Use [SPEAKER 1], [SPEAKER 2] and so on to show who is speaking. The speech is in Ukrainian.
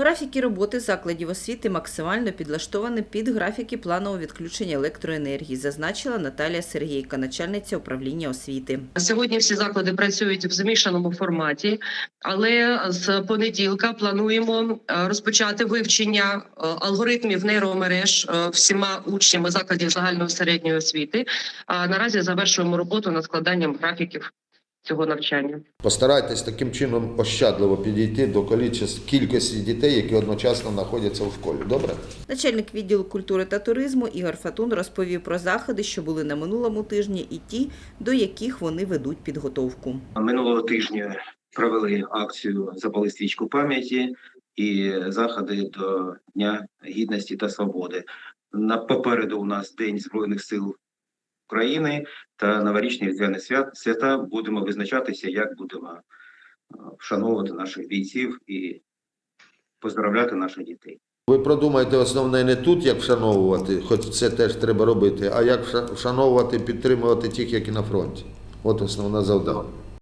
[SPEAKER 1] Графіки роботи закладів освіти максимально підлаштовані під графіки планового відключення електроенергії, зазначила Наталія Сергійка, начальниця управління освіти.
[SPEAKER 2] Сьогодні всі заклади працюють в змішаному форматі, але з понеділка плануємо е, розпочати вивчення е, алгоритмів нейромереж е, всіма учнями закладів загальної середньої освіти. А наразі завершуємо роботу над складанням графіків цього навчання.
[SPEAKER 3] Постарайтесь таким чином ощадливо підійти до кількості- кількості дітей, які одночасно знаходяться у школі. Добре?
[SPEAKER 1] Начальник відділу культури та туризму Ігор Фатун розповів про заходи, що були на минулому тижні, і ті, до яких вони ведуть підготовку.
[SPEAKER 4] Минулого тижня провели акцію Запали свічку пам'яті і заходи до Дня Гідності та Свободи. На попереду у нас День Збройних сил України та новорічні різдвяні. Свята будемо визначатися, як будемо е, вшановувати наших бійців і поздравляти наших дітей.
[SPEAKER 3] Ви продумайте основне не тут, як вшановувати, хоч це теж треба робити, а як вша- вшановувати, підтримувати тих, які на фронті. От основне завдання.